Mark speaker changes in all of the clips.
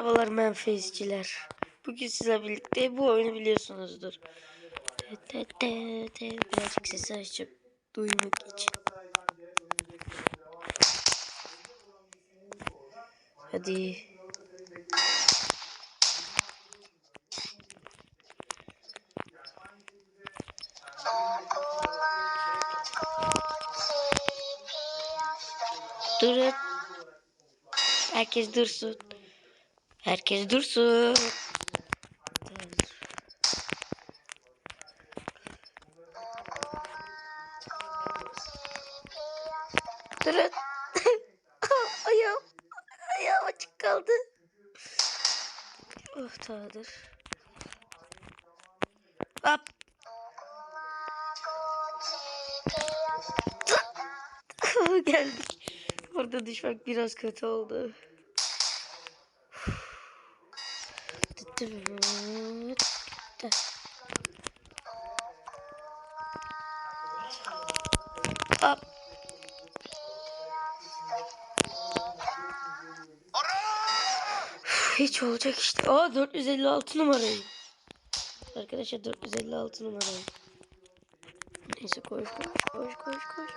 Speaker 1: Merhabalar menfaisçiler. Bugün sizlerle birlikte bu oyunu biliyorsunuzdur. Te te te. Birazcık sesi açıp duymak için. Hadi. Durun. Herkes dursun. Herkes dursun. Durun. ayağım, ayağım açık kaldı. Oh tamamdır. Hop. Geldik. Orada düşmek biraz kötü oldu. Hop. Hiç olacak işte. Aa 456 numarayı. Arkadaşlar 456 numarayı. Neyse koş koş koş koş koş.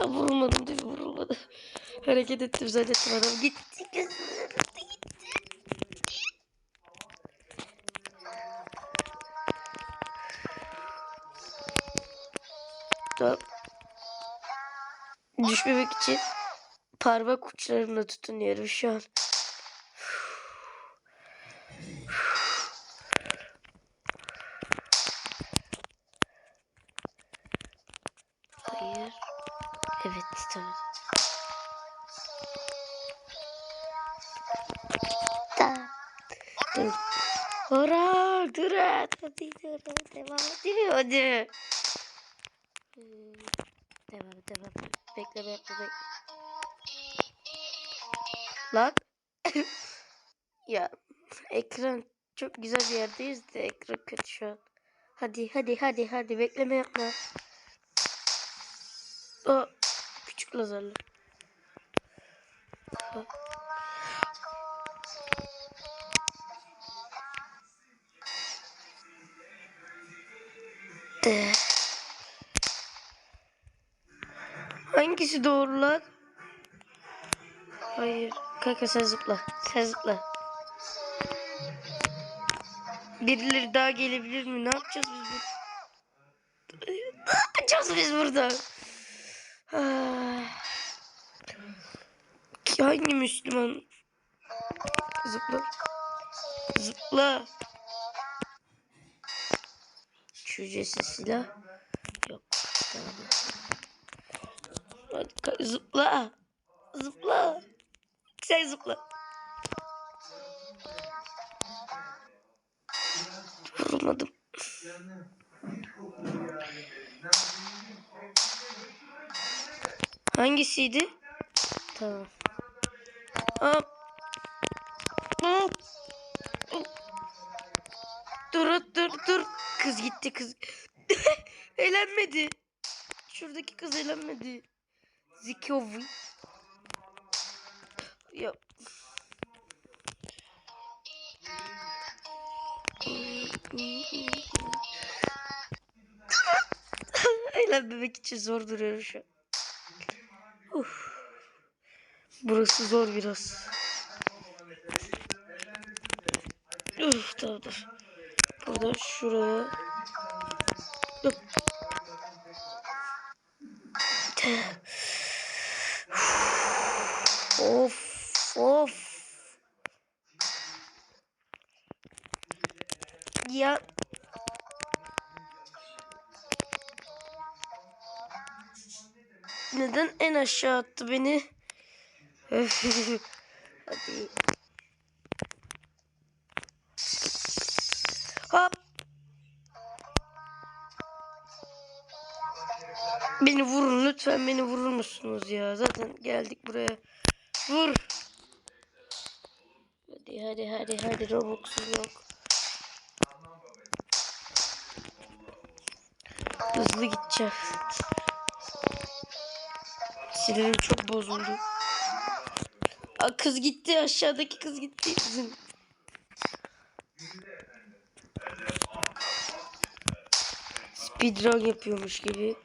Speaker 1: Ya vurulmadım değil? Hareket ettim zannettim adam. Gitti gitti. Tamam. Düşmemek için parmak uçlarımla tutunuyorum şu an. Dur devam ediyor Devam devam. Bekle bekle bekle. Lan. ya ekran çok güzel bir yerdeyiz de ekran kötü şu an. Hadi hadi hadi hadi bekleme yapma. O küçük lazerli. Ha. De. Hangisi doğru lan? Hayır. Kanka sen zıpla. Sen zıpla. Birileri daha gelebilir mi? Ne yapacağız biz burada? Ne yapacağız biz burada? Hangi Müslüman? Zıpla. Zıpla. Ücretsiz silah. Yok. Tamam. Hadi zıpla. Zıpla. Sen zıpla. Vurulmadım. Hangisiydi? Tamam. Hop. Dur dur dur. Kız gitti kız. eğlenmedi. Şuradaki kız eğlenmedi. Zikovi. Ya. Eğlenmemek için zor duruyor şu an. Burası zor biraz. Uf tamam dur. Buradan şuraya. Yok. Of of. Ya neden en aşağı attı beni? Hadi. Lütfen beni vurur musunuz ya? Zaten geldik buraya. Vur. Hadi hadi hadi hadi Robux'um yok. Hızlı gideceğim. Sinirim çok bozuldu. Aa, kız gitti aşağıdaki kız gitti. Kızın. Speedrun yapıyormuş gibi.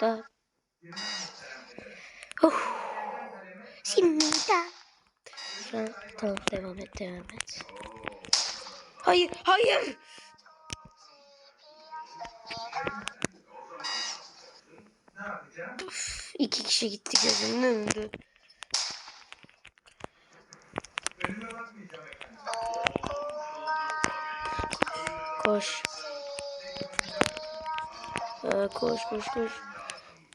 Speaker 1: Da. Huh. Şimdi tamam devam et devam et. Hayır hayır. Uf, iki kişi gitti gözümün önünde. Koş. Aa, koş koş koş.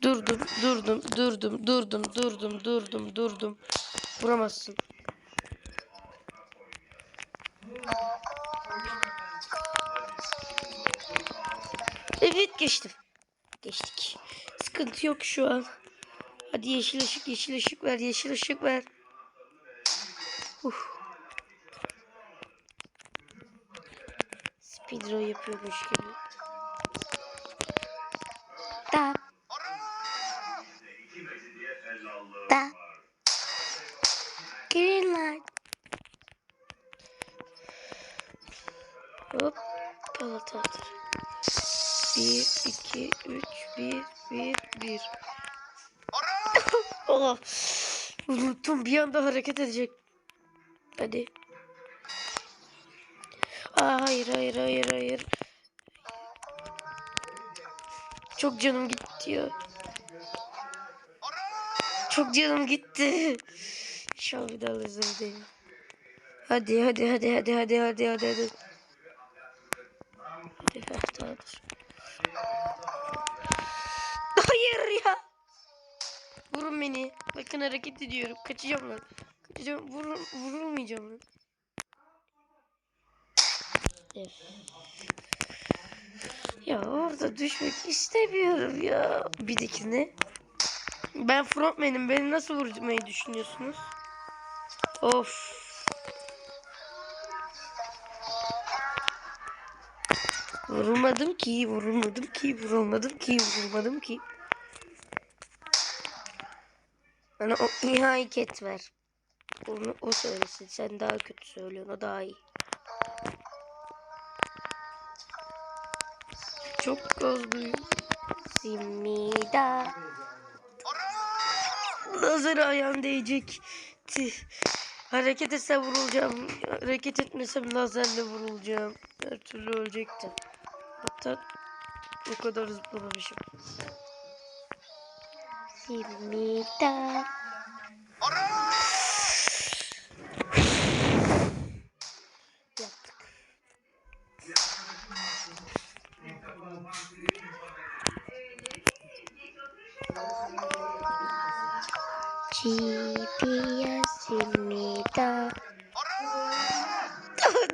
Speaker 1: Durdum, durdum, durdum, durdum, durdum, durdum, durdum. Vuramazsın. Evet geçtim. Geçtik. Sıkıntı yok şu an. Hadi yeşil ışık, yeşil ışık ver, yeşil ışık ver. Uf. Speedrun yapıyormuş gibi. Oh. Unuttum bir anda hareket edecek. Hadi. Aa, hayır hayır hayır hayır. Çok canım gitti ya. Çok canım gitti. İnşallah bir daha değilim. Hadi hadi hadi hadi hadi hadi hadi hadi. Hadi heh, tamamdır. Hayır ya. Vurun beni. Bakın hareket ediyorum. Kaçacağım lan. Kaçacağım. Vurul, vurulmayacağım lan. Ya orada düşmek istemiyorum ya. Bir dikine. Ben frontman'im. Beni nasıl vurmayı düşünüyorsunuz? Of. Vurulmadım ki, vurulmadım ki, vurulmadım ki, vurulmadım ki. Bana o nihai ket ver. Onu o söylesin. Sen daha kötü söylüyorsun. O daha iyi. Çok gazlıyım. Simida. Nazar ayağım değecek. Tih. Hareket etsem vurulacağım. Hareket etmesem lazerle vurulacağım. Her türlü ölecektim. Hatta o kadar zıplamamışım Simida. Yaptık. GPS입니다.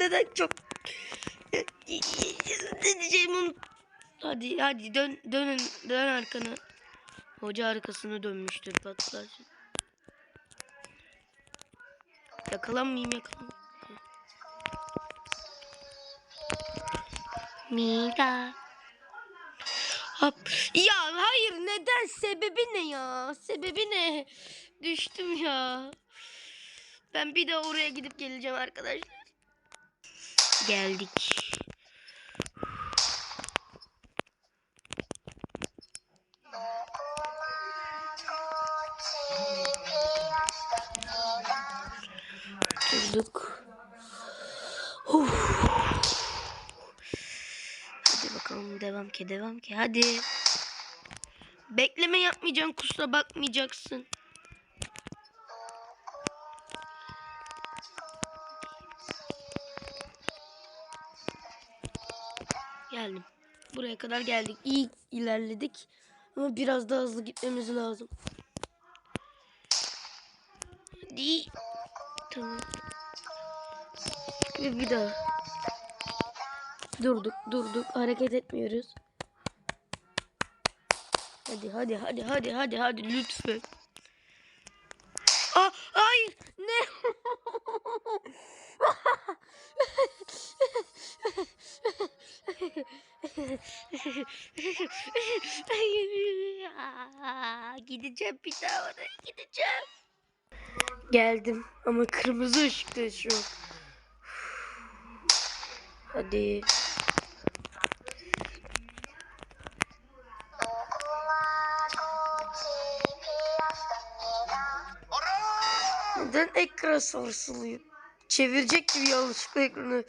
Speaker 1: Neden çok ne diyeceğimi unut- Hadi hadi dön dön dön arkana. Hoca arkasını dönmüştür patlarsın. Yakalanmayayım yakalan. Mira. Hop. Ya hayır neden? Sebebi ne ya? Sebebi ne? Düştüm ya. Ben bir daha oraya gidip geleceğim arkadaşlar. Geldik. Durduk. Uf. Hadi bakalım devam ki devam ki hadi. Bekleme yapmayacaksın kusura bakmayacaksın. Geldim. Buraya kadar geldik. İyi ilerledik. Ama biraz daha hızlı gitmemiz lazım. Hadi. Tamam. Ve bir daha. Durduk, durduk. Hareket etmiyoruz. Hadi, hadi, hadi, hadi, hadi, hadi lütfen. Aa, hayır. Ne? gideceğim bir daha oraya gideceğim. Geldim ama kırmızı ışıkta şu. Hadi. Neden ekran sarsılıyor? Çevirecek gibi yanlışlıkla ekranı.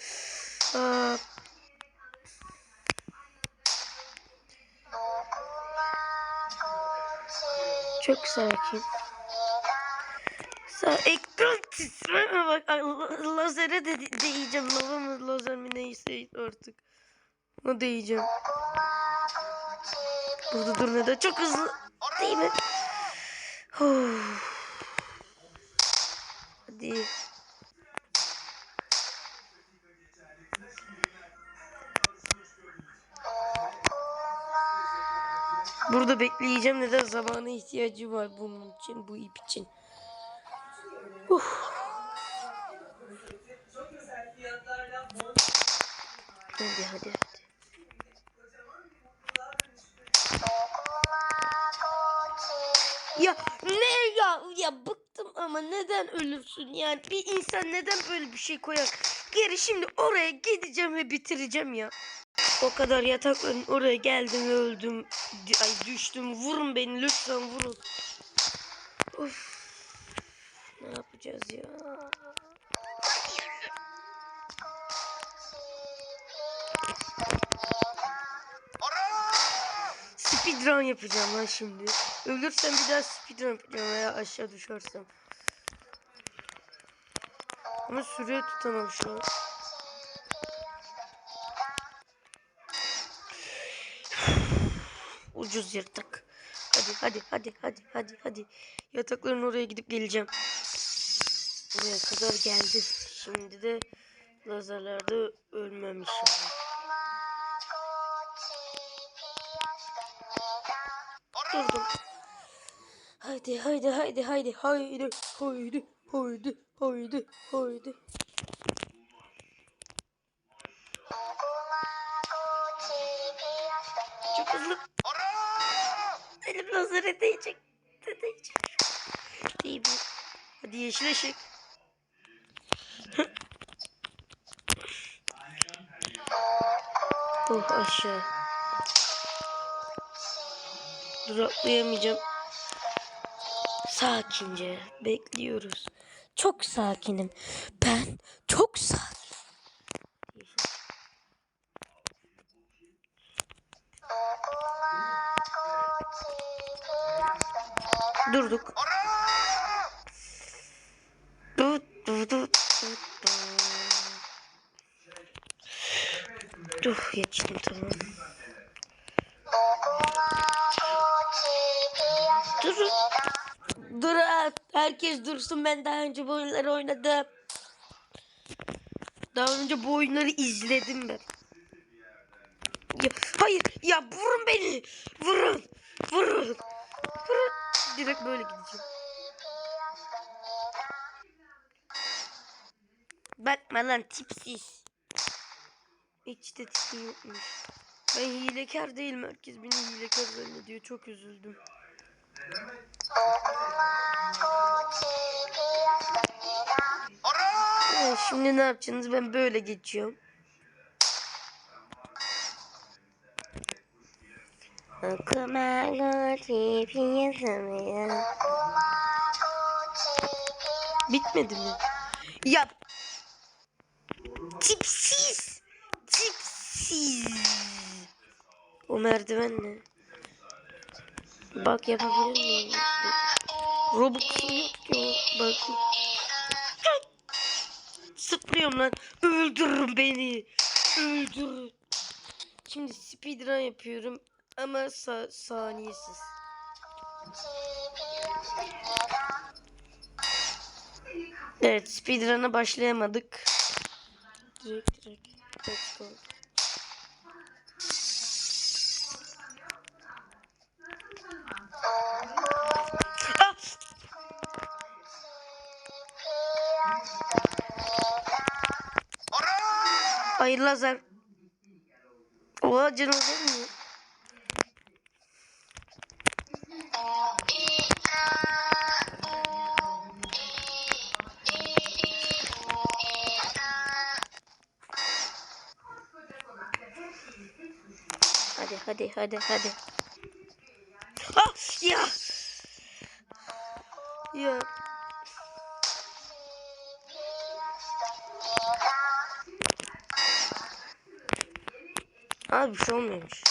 Speaker 1: Çok sakin. Sa ekran titreme bak. Lazere de de- değeceğim. Lava mı lazer mi neyse artık. Ona değeceğim. Burada dur neden çok hızlı değil mi? Of. Hadi. Burada bekleyeceğim neden zamana ihtiyacı var bunun için bu ip için. Uf. Hadi hadi hadi. Ya ne ya ya bıktım ama neden ölürsün? Yani bir insan neden böyle bir şey koyar? Geri şimdi oraya gideceğim ve bitireceğim ya. O kadar yatakların oraya geldim ve öldüm. Ay düştüm. Vurun beni lütfen vurun. Of. Ne yapacağız ya speedrun yapacağım lan şimdi ölürsem bir daha speedrun yapacağım veya aşağı düşersem ama süre tutamam şu an Ucuz yırtık. Hadi hadi hadi hadi hadi hadi. Yatakların oraya gidip geleceğim. Buraya kadar geldi. Şimdi de lazerlerde ölmem Durdum. Haydi haydi haydi haydi haydi haydi haydi haydi haydi. Çok hızlı. Elim lazere değecek. Değecek. Değil mi? Hadi yeşil ışık. oh aşağı duraklayamayacağım. Sakince bekliyoruz. Çok sakinim. Ben çok sakin. Durduk. Dut dut dut dut. Duh yetiştim tamam. Herkes dursun ben daha önce bu oyunları oynadım. Daha önce bu oyunları izledim ben. Ya, hayır ya vurun beni. Vurun. Vurun. Vurun. Direkt böyle gideceğim. Bakma lan tipsiz. Hiç de tipim yokmuş. Ben hilekar değilim. Herkes beni hilekar zannediyor. Çok üzüldüm. Şimdi ne yapacaksınız? Ben böyle geçiyorum. Okuma tipi yazamıyor. Bitmedi mi? Yap. Tipsiz. Tipsiz. O merdiven ne? Bak yapabilir miyim? Robux'um yok ki o. Bakın. Sıplıyorum lan. Öldürün beni. Öldürün. Şimdi speedrun yapıyorum ama sa saniyesiz. Evet speedrun'a başlayamadık. Direkt direkt. Let's go. Hayır lazer. Oha canım mi? Hadi hadi hadi hadi. Ah ya. Ya. Abi bir şey olmuyormuş.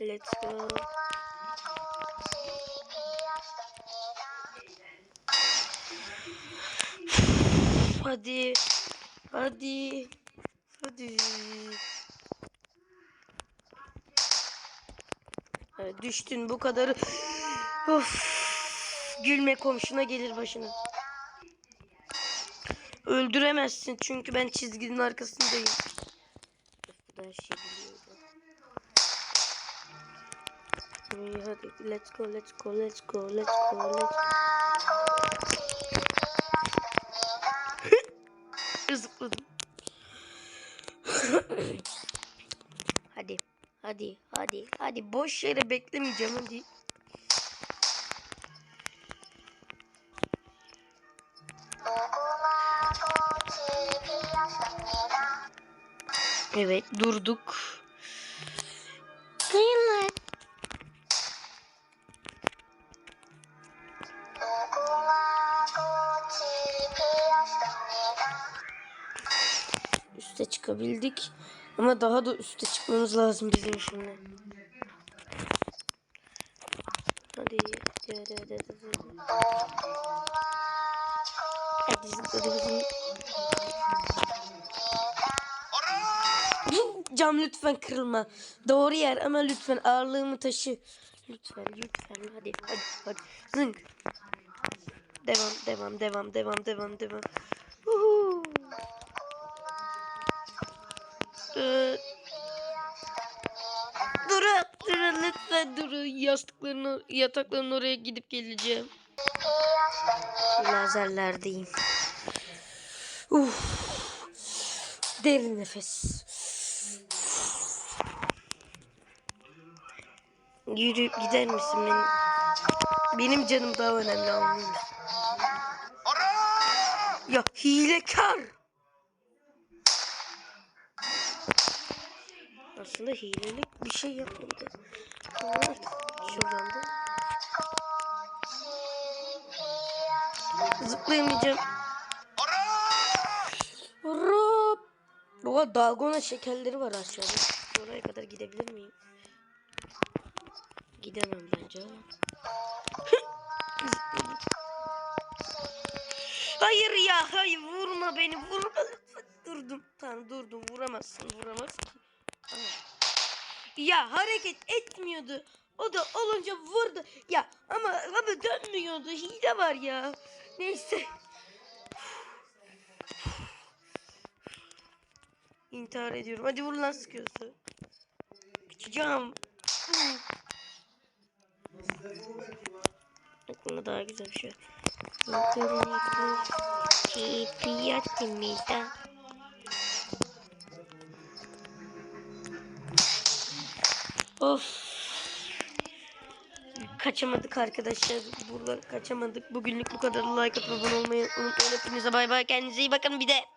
Speaker 1: Let's go. Hadi. Hadi. Hadi. Evet, düştün bu kadarı. Of. Gülme komşuna gelir başına. Öldüremezsin çünkü ben çizginin arkasındayım. Bu da şey hadi let's go let's go let's go let's go let's go. Hadi hadi hadi hadi boş yere beklemeyeceğim hadi. Evet durduk. Kıyınlar. Üste çıkabildik. Ama daha da üste çıkmamız lazım bizim şimdi. Hadi. Hadi hadi hadi. Hadi, hadi Cam lütfen kırılma. Doğru yer ama lütfen ağırlığımı taşı. Lütfen lütfen hadi hadi hadi. Zınk. Devam devam devam devam devam devam. Uhu. Ee, durun durun lütfen durun. Yastıkların yatakların oraya gidip geleceğim. Lazerlerdeyim. Uf. Derin nefes. Yürü gider misin benim? Benim canım daha önemli musun? Ya hilekar. Aslında hilelik bir şey yapmadı. Artık şuradan da. Zıplayamayacağım. Rob. Dalgona şekerleri var aşağıda. Oraya kadar gidebilir miyim? Gidemem bence hayır ya hayır vurma beni vurma lütfen. Durdum tamam durdum vuramazsın vuramaz ki. Ya hareket etmiyordu. O da olunca vurdu. Ya ama ama dönmüyordu. Hile var ya. Neyse. İntihar ediyorum. Hadi vur lan sıkıyorsa. Kaçacağım. Aklıma daha güzel bir şey. Kipiyatımda. Of. Kaçamadık arkadaşlar. Burada kaçamadık. Bugünlük bu kadar. Like atıp abone olmayı unutmayın. Hepinize bay bay. Kendinize iyi bakın bir de.